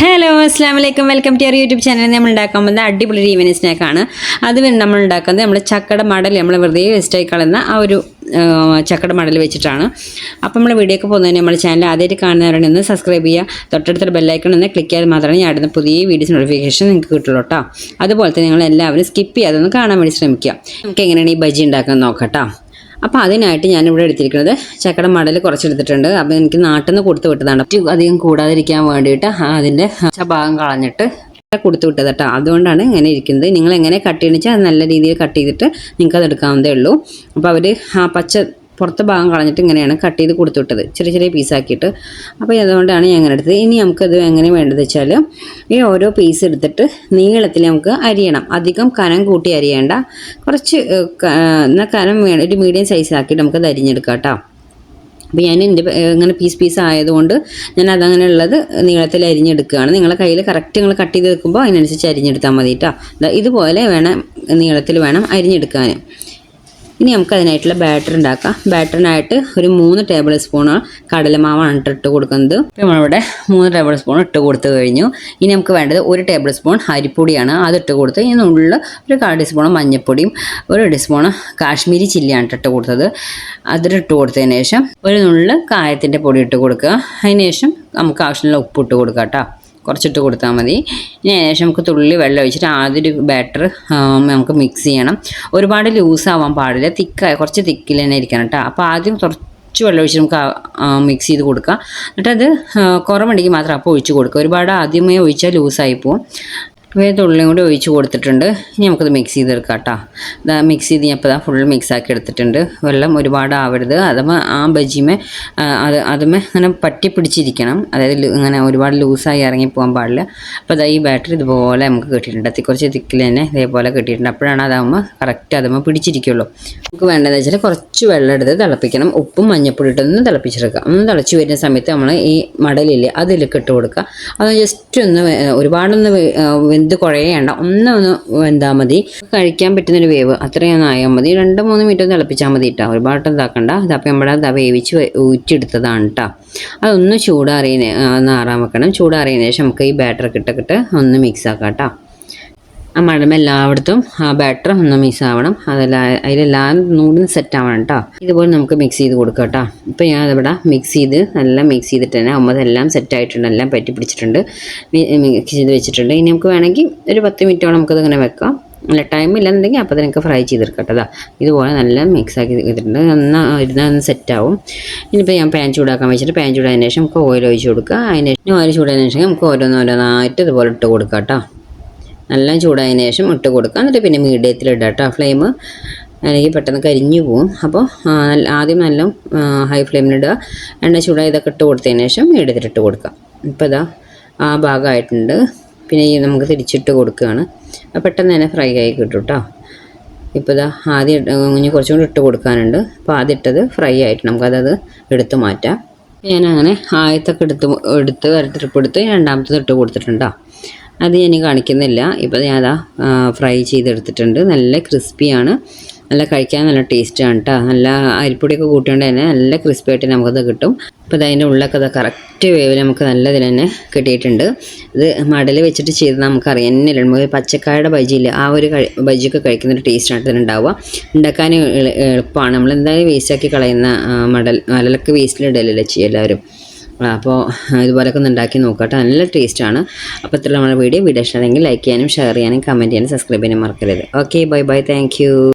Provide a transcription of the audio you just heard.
Hello അസ്സാം വലൈക്കും welcome to your YouTube channel നമ്മൾ ഉണ്ടാക്കാൻ പോകുന്നത് അടിപൊളി ഈവനിങ് സ്നാക്കാണ് അത് നമ്മൾ ഉണ്ടാക്കുന്നത് നമ്മൾ ചക്കട മടൽ നമ്മൾ വെറുതെ വേസ്റ്റായി കളയുന്ന ആ ഒരു ചക്കട മടൽ വെച്ചിട്ടാണ്. അപ്പം നമ്മൾ വീഡിയോക്ക് പോകുന്നതിന് നമ്മൾ ചാനൽ ആദ്യമായിട്ട് കാണുന്നവരുടെ ഒന്ന് സബ്സ്ക്രൈബ് ചെയ്യുക. തൊട്ടടുത്തൊരു ബെല്ലൈക്കൺ ഒന്ന് ക്ലിക്ക് ചെയ്താൽ മാത്രമേ ഞാൻ ഇടുന്ന പുതിയ വീഡിയോസ് നോട്ടിഫിക്കേഷൻ നിങ്ങൾക്ക് കിട്ടുള്ളൂ കേട്ടോ അതുപോലെ തന്നെ നിങ്ങൾ എല്ലാവരും സ്കിപ്പ് ചെയ്യാതെ ഒന്ന് കാണാൻ വേണ്ടി ശ്രമിക്കുക. നമുക്ക് എങ്ങനെയാണ് ഈ ബജി ഉണ്ടാക്കുന്നത് നോക്കാം കേട്ടോ അപ്പോൾ അതിനായിട്ട് ഞാനിവിടെ എടുത്തിരിക്കുന്നത് ചക്കയുടെ മടൽ കുറച്ചെടുത്തിട്ടുണ്ട്. അപ്പോൾ എനിക്ക് നാട്ടിൽ നിന്ന് കൊടുത്തു വിട്ടതാണ്. അധികം കൂടാതിരിക്കാൻ വേണ്ടിയിട്ട് അതിന്റെ ഭാഗം കളഞ്ഞിട്ട് കൊടുത്തു വിട്ടത് കേട്ടോ. അതുകൊണ്ടാണ് ഇങ്ങനെ ഇരിക്കുന്നത്. നിങ്ങൾ എങ്ങനെ കട്ട് ചെയ്യണിച്ചാൽ നല്ല രീതിയിൽ കട്ട് ചെയ്തിട്ട് നിങ്ങൾക്ക് അത് എടുക്കാവുന്നതേ ഉള്ളൂ. അപ്പോൾ അവർ ആ പച്ച പുറത്തെ ഭാഗം കളഞ്ഞിട്ട് ഇങ്ങനെയാണ് കട്ട് ചെയ്ത് കൊടുത്തു വിട്ടത് ചെറിയ ചെറിയ പീസാക്കിയിട്ട് അപ്പോൾ അതുകൊണ്ടാണ് ഞാൻ അങ്ങനെ എടുത്തത്. ഇനി നമുക്കത് എങ്ങനെ വേണ്ടത് വെച്ചാൽ ഈ ഓരോ പീസ് എടുത്തിട്ട് നീളത്തിൽ നമുക്ക് അരിയണം. അധികം കനം കൂട്ടി അരിയേണ്ട. കുറച്ച് എന്നാൽ കനം വേണം. ഒരു മീഡിയം സൈസാക്കിയിട്ട് നമുക്കത് അരിഞ്ഞെടുക്കാം കേട്ടോ. അപ്പോൾ ഞാൻ എന്റെ ഇങ്ങനെ പീസ് പീസ് ആയതുകൊണ്ട് ഞാൻ അതങ്ങനെ ഉള്ളത് നീളത്തിൽ അരിഞ്ഞെടുക്കുകയാണ്. നിങ്ങളെ കയ്യിൽ കറക്റ്റ് നിങ്ങൾ കട്ട് ചെയ്ത് വെക്കുമ്പോൾ അതിനനുസരിച്ച് അരിഞ്ഞെടുത്താൽ മതി കേട്ടോ. ഇതുപോലെ വേണം നീളത്തിൽ വേണം അരിഞ്ഞെടുക്കാൻ ഇനി നമുക്ക് അതിനായിട്ടുള്ള ബാറ്റർ ഉണ്ടാക്കാം. ബാറ്ററിനായിട്ട് ഒരു മൂന്ന് ടേബിൾ സ്പൂൺ കടലമാവാണ് ഇട്ട് കൊടുക്കുന്നത്. നമ്മളിവിടെ മൂന്ന് ടേബിൾ സ്പൂൺ ഇട്ട് കൊടുത്തു കഴിഞ്ഞു. ഇനി നമുക്ക് വേണ്ടത് ഒരു ടേബിൾ സ്പൂൺ അരിപ്പൊടിയാണ് അത് ഇട്ട് കൊടുത്ത് ഇനി ഉള്ളിൽ ഒരു കാൽ ടീസ്പൂൺ മഞ്ഞൾപ്പൊടിയും ഒരു ടീസ്പൂൺ കാശ്മീരി ചില്ലിയാണ് ഇട്ട് കൊടുത്തത്. അതിലിട്ട് കൊടുത്തതിന് ശേഷം ഒരു നുള്ളിൽ കായത്തിന്റെ പൊടി ഇട്ട് കൊടുക്കുക. അതിന് ശേഷം നമുക്ക് ആവശ്യമുള്ള ഉപ്പ് ഇട്ട് കൊടുക്കാം കേട്ടോ. കുറച്ചിട്ട് കൊടുത്താൽ മതി. ഇനി ഏകദേശം നമുക്ക് തുള്ളി വെള്ളം ഒഴിച്ചിട്ട് ആദ്യം ഒരു ബാറ്റർ നമുക്ക് മിക്സ് ചെയ്യണം. ഒരുപാട് ലൂസ് ആവാൻ പാടില്ല. തിക്കായി കുറച്ച് തിക്കിൽ തന്നെ ഇരിക്കണം കേട്ടോ അപ്പോൾ ആദ്യം കുറച്ച് വെള്ളം ഒഴിച്ച് നമുക്ക് മിക്സ് ചെയ്ത് കൊടുക്കുക എന്നിട്ടത് കുറവുണ്ടെങ്കിൽ മാത്രം അപ്പോൾ ഒഴിച്ച് കൊടുക്കുക. ഒരുപാട് ആദ്യമേ ഒഴിച്ചാൽ ലൂസായി പോവും. ഉള്ളിയും കൂടി ഒഴിച്ച് കൊടുത്തിട്ടുണ്ട്. ഇനി നമുക്കത് മിക്സ് ചെയ്തെടുക്കാം കേട്ടോ ഇതാ മിക്സ് ചെയ്ത് ഞാൻ ഇപ്പോൾ ഫുൾ മിക്സ് ആക്കി എടുത്തിട്ടുണ്ട്. വെള്ളം ഒരുപാട് ആവരുത്. അതുമേ ആ ബജിമേ അത് അതുമേ അങ്ങനെ പറ്റി പിടിച്ചിരിക്കണം. അതായത് ഇങ്ങനെ ഒരുപാട് ലൂസായി ഇറങ്ങി പോകാൻ പാടില്ല. അപ്പോൾ അതാ ഈ ബാറ്ററി ഇതുപോലെ നമുക്ക് കിട്ടിയിട്ടുണ്ട്. അത്തി കുറച്ച് തിക്കിൽ തന്നെ ഇതേപോലെ കിട്ടിയിട്ടുണ്ട്. അപ്പോഴാണ് അതാകുമ്പോൾ കറക്റ്റ് അതുമ്പോൾ പിടിച്ചിരിക്കുള്ളൂ. നമുക്ക് വേണ്ടതെന്ന് വെച്ചാൽ കുറച്ച് വെള്ളം എടുത്ത് തിളപ്പിക്കണം. ഉപ്പും മഞ്ഞപ്പൊടി ഇട്ടൊന്ന് തിളപ്പിച്ചെടുക്കുക. ഒന്ന് തിളച്ച് വരുന്ന സമയത്ത് നമ്മൾ ഈ മടലില്ലേ അതിലേക്ക് ഇട്ട് കൊടുക്കുക. അത് ജസ്റ്റ് ഒന്ന് ഒരുപാടൊന്ന് വെന്ത് കുഴയേണ്ട ഒന്ന് ഒന്ന് വെന്താൽ മതി. കഴിക്കാൻ പറ്റുന്നൊരു വേവ്. അത്രയൊന്നും ആയാൽ മതി. രണ്ട് മൂന്ന് മിനിറ്റ് ഒന്ന് തിളപ്പിച്ചാൽ മതി കേട്ടോ ഒരുപാട് ഇതാക്കണ്ട. അതപ്പം നമ്മുടെ അത് വേവിച്ച് ഊറ്റിയെടുത്തതാണ് കേട്ടോ അതൊന്ന് ചൂടാറിയ ഒന്ന് ആറാൻ വെക്കണം. ചൂടാറിയതിന് ശേഷം നമുക്ക് ഈ ബാറ്റർ കിട്ടക്കിട്ട് ഒന്ന് മിക്സ് ആക്കാം കേട്ടോ ആ മഴമ എല്ലായിടത്തും ആ ബാറ്റർ ഒന്ന് മിക്സ് ആവണം. അതെല്ലാം അതിലെല്ലാം നൂടും സെറ്റ് ആവണം കേട്ടോ ഇതുപോലെ നമുക്ക് മിക്സ് ചെയ്ത് കൊടുക്കാം കേട്ടോ ഇപ്പോൾ ഞാൻ അതിവിടെ മിക്സ് ചെയ്ത് നല്ല മിക്സ് ചെയ്തിട്ട് തന്നെ അമ്മ എല്ലാം സെറ്റ് ആയിട്ടുണ്ട് എല്ലാം പറ്റി പിടിച്ചിട്ടുണ്ട്. മിക്സ് ചെയ്ത് വെച്ചിട്ടുണ്ട്. ഇനി നമുക്ക് വേണമെങ്കിൽ ഒരു പത്ത് മിനിറ്റോളം നമുക്കത് ഇങ്ങനെ വെക്കാം. നല്ല ടൈം ഇല്ലെന്നുണ്ടെങ്കിൽ അപ്പോൾ നിങ്ങൾക്ക് ഫ്രൈ ചെയ്ത് കേട്ടോ ദാ ഇതുപോലെ നല്ല മിക്സ് ആക്കി വെച്ചിട്ടുണ്ട് നന്നാ ഇരുന്ന് സെറ്റ് ആവും. ഇനിയിപ്പോൾ ഞാൻ പാൻ ചൂടാക്കാൻ വെച്ചിട്ട് പാൻ ചൂടായതിനു ശേഷം നമുക്ക് ഓയിൽ ഒഴിച്ച് കൊടുക്കുക അതിന് ഓയിൽ ചൂടായതിനു ശേഷം നമുക്ക് ഓരോന്നോരോന്നായിട്ട് ഇതുപോലെ ഇട്ട് കൊടുക്കാം കേട്ടോ നല്ല ചൂടായതിനു ശേഷം ഇട്ട് കൊടുക്കുക എന്നിട്ട് പിന്നെ മീഡിയത്തിൽ ഇടുക കേട്ടോ ഫ്ലെയിം അല്ലെങ്കിൽ പെട്ടെന്ന് കരിഞ്ഞു പോവും. അപ്പോൾ ആദ്യം നല്ല ഹൈ ഫ്ലെയിമിലിടുക എണ്ണ ചൂടായതൊക്കെ ഇട്ട് കൊടുത്തതിന് ശേഷം മീഡിയത്തിൽ ഇട്ട് കൊടുക്കുക ഇപ്പോൾ ഇതാ ആ ഭാഗമായിട്ടുണ്ട്. പിന്നെ ഈ നമുക്ക് തിരിച്ചിട്ട് കൊടുക്കുകയാണ്. അപ്പോൾ പെട്ടെന്ന് തന്നെ ഫ്രൈ ആയി കിട്ടും കേട്ടോ ഇപ്പോൾ ഇതാ ആദ്യം ഇനി കുറച്ചും കൂടി ഇട്ട് കൊടുക്കാനുണ്ട്. അപ്പോൾ ആദ്യം ഇട്ടത് ഫ്രൈ ആയിട്ട് നമുക്കതത് എടുത്ത് മാറ്റാം. ഞാൻ അങ്ങനെ ആദ്യത്തൊക്കെ എടുത്ത് എടുത്ത് ഒരു ട്രിപ്പ് എടുത്ത് രണ്ടാമത്തത് ഇട്ട് കൊടുത്തിട്ടുണ്ടോ അത് ഞാൻ കാണിക്കുന്നില്ല. ഇപ്പോൾ ഞാൻ ഫ്രൈ ചെയ്തെടുത്തിട്ടുണ്ട്. നല്ല ക്രിസ്പിയാണ്. നല്ല കഴിക്കാൻ നല്ല ടേസ്റ്റാണ് കേട്ടോ നല്ല അരിപ്പൊടിയൊക്കെ കൂട്ടിയോണ്ട് തന്നെ നല്ല ക്രിസ്പി ആയിട്ട് നമുക്കത് കിട്ടും. അപ്പോൾ അതിന്റെ ഉള്ളൊക്കെ അത് കറക്റ്റ് വേവിൽ നമുക്ക് നല്ല ഇതിൽ തന്നെ കിട്ടിയിട്ടുണ്ട്. ഇത് മടൽ വെച്ചിട്ട് ചെയ്ത് നമുക്കറിയാം. ഇല്ല. നമുക്ക് പച്ചക്കായുടെ ബജിയില്ല ആ ഒരു ബജിയൊക്കെ കഴിക്കുന്ന ഒരു ടേസ്റ്റാണ് ഇതിനുണ്ടാവുക ഉണ്ടാക്കാൻ എളുപ്പമാണ് നമ്മൾ എന്തായാലും വേസ്റ്റാക്കി കളയുന്ന മടൽ മടലൊക്കെ വേസ്റ്റിലിടലല്ലേ ചെയ്യും എല്ലാവരും? അപ്പോൾ ഇതുപോലൊക്കെ ഒന്ന് ഉണ്ടാക്കി നോക്കട്ടെ. നല്ല ടേസ്റ്റാണ് അപ്പോൾ ഇത്ര നമ്മുടെ വീഡിയോ. വീഡിയോ ഇഷ്ടമാണെങ്കിൽ ലൈക്ക് ചെയ്യാനും ഷെയർ ചെയ്യാനും കമന്റ് ചെയ്യാനും സബ്സ്ക്രൈബ് ചെയ്യാനും മറക്കരുത്. Okay bye bye thank